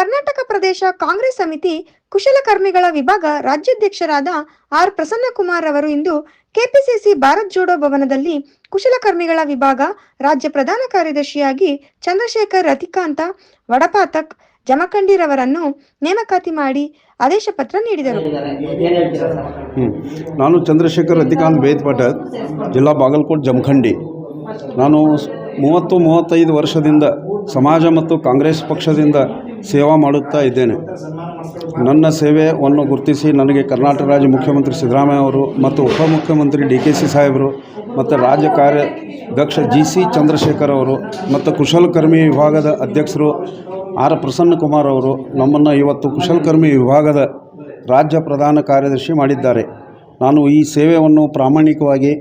ಕರ್ನಾಟಕ ಪ್ರದೇಶ ಕಾಂಗ್ರೆಸ್ ಸಮಿತಿ ಕುಶಲಕರ್ಮಿಗಳ ವಿಭಾಗ ರಾಜ್ಯಾಧ್ಯಕ್ಷರಾದ ಆರ್ ಪ್ರಸನ್ನಕುಮಾರ್ ಅವರು ಇಂದು ಕೆಪಿಸಿಸಿ ಭಾರತ್ ಜೋಡೋ ಭವನದಲ್ಲಿ ಕುಶಲಕರ್ಮಿಗಳ ವಿಭಾಗ ರಾಜ್ಯ ಪ್ರಧಾನ ಕಾರ್ಯದರ್ಶಿಯಾಗಿ ಚಂದ್ರಶೇಖರ್ ರತಿಕಾಂತ, ವಡಪಾತಕ್ ಜಮಖಂಡಿರವರನ್ನು ನೇಮಕಾತಿ ಮಾಡಿ ಆದೇಶ ಪತ್ರ ನೀಡಿದರು. ನಾನು ಚಂದ್ರಶೇಖರ್ ರತಿಕಾಂತ್ ಬೇದ್ಪಟ ಜಿಲ್ಲಾ ಬಾಗಲಕೋಟ್ ಜಮಖಂಡಿ ನಾನು ಮೂವತ್ತು ಮೂವತ್ತೈದು ವರ್ಷದಿಂದ ಸಮಾಜ ಮತ್ತು ಕಾಂಗ್ರೆಸ್ ಪಕ್ಷದಿಂದ ಸೇವಾ ಮಾಡುತ್ತಾ ಇದ್ದೇನೆ. ನನ್ನ ಸೇವೆಯನ್ನು ಗುರುತಿಸಿ ನನಗೆ ಕರ್ನಾಟಕ ರಾಜ್ಯ ಮುಖ್ಯಮಂತ್ರಿ ಸಿದ್ದರಾಮಯ್ಯ ಅವರು ಮತ್ತು ಉಪಮುಖ್ಯಮಂತ್ರಿ ಡಿ ಕೆ ಸಿ ಸಾಹೇಬರು ಮತ್ತು ರಾಜ್ಯ ಕಾರ್ಯಾಧ್ಯಕ್ಷ ಜಿ ಸಿ ಚಂದ್ರಶೇಖರ್ ಅವರು ಮತ್ತು ಕುಶಲಕರ್ಮಿ ವಿಭಾಗದ ಅಧ್ಯಕ್ಷರು ಆರ್ ಪ್ರಸನ್ನಕುಮಾರ್ ಅವರು ನಮ್ಮನ್ನು ಇವತ್ತು ಕುಶಲಕರ್ಮಿ ವಿಭಾಗದ ರಾಜ್ಯ ಪ್ರಧಾನ ಕಾರ್ಯದರ್ಶಿ ಮಾಡಿದ್ದಾರೆ. ನಾನು ಈ ಸೇವೆಯನ್ನು ಪ್ರಾಮಾಣಿಕವಾಗಿ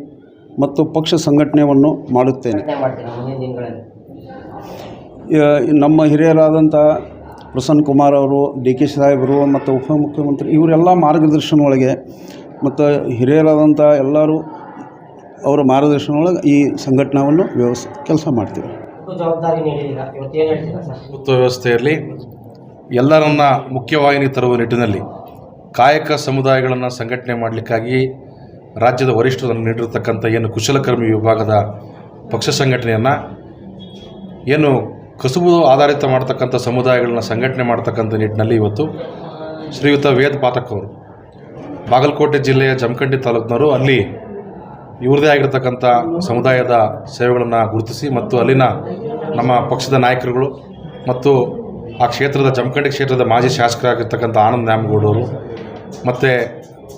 ಮತ್ತು ಪಕ್ಷ ಸಂಘಟನೆಯನ್ನು ಮಾಡುತ್ತೇನೆ ಪ್ರಯತ್ನ ಮಾಡ್ತೀರಾ ಮುಂದಿನ ದಿನಗಳಲ್ಲಿ ಯ- ನಮ್ಮ ಹಿರಿಯರಾದಂಥ ಪ್ರಸನ್ನ ಕುಮಾರ್ ಅವರು ಡಿ ಕೆ ಸಾಹೇಬರು ಮತ್ತು ಉಪಮುಖ್ಯಮಂತ್ರಿ ಇವರೆಲ್ಲ ಮಾರ್ಗದರ್ಶನ ಒಳಗೆ ಮತ್ತು ಹಿರಿಯರಾದಂಥ ಎಲ್ಲರೂ ಅವರ ಮಾರ್ಗದರ್ಶನ ಒಳಗೆ ಈ ಸಂಘಟನೆಯನ್ನು ವ್ಯವಸ್ ಕೆಲಸ ಮಾಡ್ತೀವಿ ಎಷ್ಟು ಜವಾಬ್ದಾರಿ ನೀಡಿದ್ದೀರಾ? ಇವತ್ತು ಏನು ಹೇಳ್ತೀರಾ ಸರ್? ಪ್ರಭುತ್ವ ವ್ಯವಸ್ಥೆಯಲ್ಲಿ ಎಲ್ಲರನ್ನ ಮುಖ್ಯವಾಹಿನಿ ತರುವ ನಿಟ್ಟಿನಲ್ಲಿ ಕಾಯಕ ಸಮುದಾಯಗಳನ್ನು ಸಂಘಟನೆ ಮಾಡಲಿಕ್ಕಾಗಿ ರಾಜ್ಯದ ವರಿಷ್ಠರನ್ನು ನೀಡಿರತಕ್ಕಂಥ ಏನು ಕುಶಲಕರ್ಮಿ ವಿಭಾಗದ ಪಕ್ಷ ಸಂಘಟನೆಯನ್ನು ಏನು ಕಸುಬು ಆಧಾರಿತ ಮಾಡ್ತಕ್ಕಂಥ ಸಮುದಾಯಗಳನ್ನ ಸಂಘಟನೆ ಮಾಡ್ತಕ್ಕಂಥ ನಿಟ್ಟಿನಲ್ಲಿ ಇವತ್ತು ಶ್ರೀಯುತ ವೇದ ಪಾತಕ್ ಅವರು ಬಾಗಲಕೋಟೆ ಜಿಲ್ಲೆಯ ಜಮಖಂಡಿ ತಾಲೂಕಿನವರು ಅಲ್ಲಿ ಇವ್ರದೇ ಆಗಿರ್ತಕ್ಕಂಥ ಸಮುದಾಯದ ಸೇವೆಗಳನ್ನು ಗುರುತಿಸಿ ಮತ್ತು ಅಲ್ಲಿನ ನಮ್ಮ ಪಕ್ಷದ ನಾಯಕರುಗಳು ಮತ್ತು ಆ ಕ್ಷೇತ್ರದ ಜಮಖಂಡಿ ಕ್ಷೇತ್ರದ ಮಾಜಿ ಶಾಸಕರಾಗಿರ್ತಕ್ಕಂಥ ಆನಂದ್ ನ್ಯಾಮಗೌಡರು ಮತ್ತು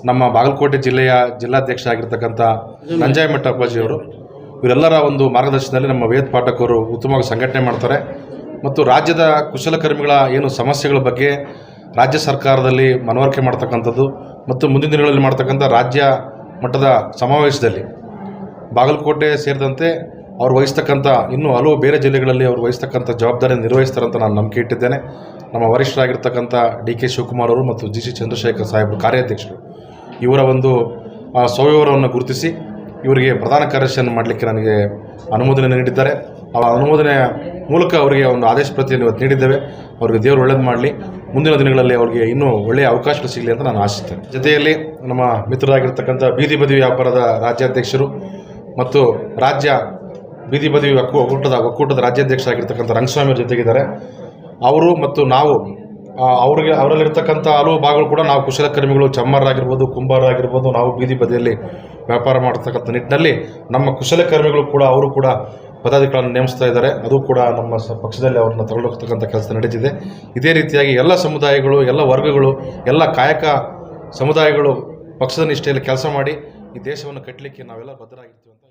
ನಮ್ಮ ಬಾಗಲಕೋಟೆ ಜಿಲ್ಲೆಯ ಜಿಲ್ಲಾಧ್ಯಕ್ಷ ಆಗಿರ್ತಕ್ಕಂಥ ನಂಜಾಯಮಠ ಅಪ್ಪಾಜಿಯವರು ಇವರೆಲ್ಲರ ಒಂದು ಮಾರ್ಗದರ್ಶನದಲ್ಲಿ ನಮ್ಮ ವೇದ ಪಾಠಕರು ಉತ್ತಮವಾಗಿ ಸಂಘಟನೆ ಮಾಡ್ತಾರೆ. ಮತ್ತು ರಾಜ್ಯದ ಕುಶಲಕರ್ಮಿಗಳ ಏನು ಸಮಸ್ಯೆಗಳ ಬಗ್ಗೆ ರಾಜ್ಯ ಸರ್ಕಾರದಲ್ಲಿ ಮನವರಿಕೆ ಮಾಡ್ತಕ್ಕಂಥದ್ದು ಮತ್ತು ಮುಂದಿನ ದಿನಗಳಲ್ಲಿ ಮಾಡ್ತಕ್ಕಂಥ ರಾಜ್ಯ ಮಟ್ಟದ ಸಮಾವೇಶದಲ್ಲಿ ಬಾಗಲಕೋಟೆ ಸೇರಿದಂತೆ ಅವ್ರು ವಹಿಸ್ತಕ್ಕಂಥ ಇನ್ನೂ ಹಲವು ಬೇರೆ ಜಿಲ್ಲೆಗಳಲ್ಲಿ ಅವರು ವಹಿಸ್ತಕ್ಕಂಥ ಜವಾಬ್ದಾರಿಯನ್ನು ನಿರ್ವಹಿಸ್ತಾರಂತ ನಾನು ನಂಬಿಕೆ ಇಟ್ಟಿದ್ದೇನೆ. ನಮ್ಮ ವರಿಷ್ಠರಾಗಿರ್ತಕ್ಕಂಥ ಡಿ ಕೆ ಶಿವಕುಮಾರ್ ಅವರು ಮತ್ತು ಜಿ ಸಿ ಚಂದ್ರಶೇಖರ್ ಸಾಹೇಬರು ಕಾರ್ಯಾಧ್ಯಕ್ಷರು ಇವರ ಒಂದು ಆ, ಸ್ವವಿವರವನ್ನು ಗುರುತಿಸಿ ಇವರಿಗೆ ಪ್ರಧಾನ ಕಾರ್ಯದರ್ಶಿಯನ್ನು ಮಾಡಲಿಕ್ಕೆ ನನಗೆ ಅನುಮೋದನೆ ನೀಡಿದ್ದಾರೆ. ಆ ಅನುಮೋದನೆಯ ಮೂಲಕ ಅವರಿಗೆ ಒಂದು ಆದೇಶ ಪ್ರತಿಯನ್ನು ಇವತ್ತು ನೀಡಿದ್ದೇವೆ. ಅವರಿಗೆ ದೇವರು ಒಳ್ಳೇದು ಮಾಡಲಿ. ಮುಂದಿನ ದಿನಗಳಲ್ಲಿ ಅವರಿಗೆ ಇನ್ನೂ ಒಳ್ಳೆಯ ಅವಕಾಶಗಳು ಸಿಗಲಿ ಅಂತ ನಾನು ಆಶಿಸ್ತೇನೆ. ಜೊತೆಯಲ್ಲಿ ನಮ್ಮ ಮಿತ್ರರಾಗಿರ್ತಕ್ಕಂಥ ಬೀದಿ ಬದಿ ವ್ಯಾಪಾರದ ರಾಜ್ಯಾಧ್ಯಕ್ಷರು ಮತ್ತು ರಾಜ್ಯ ಬೀದಿ ಬದಿ ಒಕ್ಕೂ ಒಕ್ಕೂಟದ ಒಕ್ಕೂಟದ ರಾಜ್ಯಾಧ್ಯಕ್ಷರಾಗಿರ್ತಕ್ಕಂಥ ರಂಗಸ್ವಾಮಿ ಜೊತೆಗಿದ್ದಾರೆ. ಅವರು ಮತ್ತು ನಾವು ಅವರಿಗೆ ಅವರಲ್ಲಿರ್ತಕ್ಕಂಥ ಹಲವು ಭಾಗಗಳು ಕೂಡ ನಾವು ಕುಶಲಕರ್ಮಿಗಳು ಚಮ್ಮರಾಗಿರ್ಬೋದು ಕುಂಬಾರರಾಗಿರ್ಬೋದು, ನಾವು ಬೀದಿ ಬದಿಯಲ್ಲಿ ವ್ಯಾಪಾರ ಮಾಡ್ತಕ್ಕಂಥ ನಿಟ್ಟಿನಲ್ಲಿ ನಮ್ಮ ಕುಶಲಕರ್ಮಿಗಳು ಕೂಡ, ಅವರು ಕೂಡ ಪದಾಧಿಕಾರಿಗಳನ್ನು ನೇಮಿಸ್ತಾ ಇದ್ದಾರೆ. ಅದು ಕೂಡ ನಮ್ಮ ಪಕ್ಷದಲ್ಲಿ ಅವ್ರನ್ನ ತಗೊಂಡೋಗ್ತಕ್ಕಂಥ ಕೆಲಸ ನಡೀತಿದೆ ಇದೇ ರೀತಿಯಾಗಿ ಎಲ್ಲ ಸಮುದಾಯಗಳು, ಎಲ್ಲ ವರ್ಗಗಳು, ಎಲ್ಲ ಕಾಯಕ ಸಮುದಾಯಗಳು ಪಕ್ಷದ ನಿಷ್ಠೆಯಲ್ಲಿ ಕೆಲಸ ಮಾಡಿ ಈ ದೇಶವನ್ನು ಕಟ್ಟಲಿಕ್ಕೆ ನಾವೆಲ್ಲ ಬದ್ಧರಾಗಿರ್ತೀವಿ ಅಂತ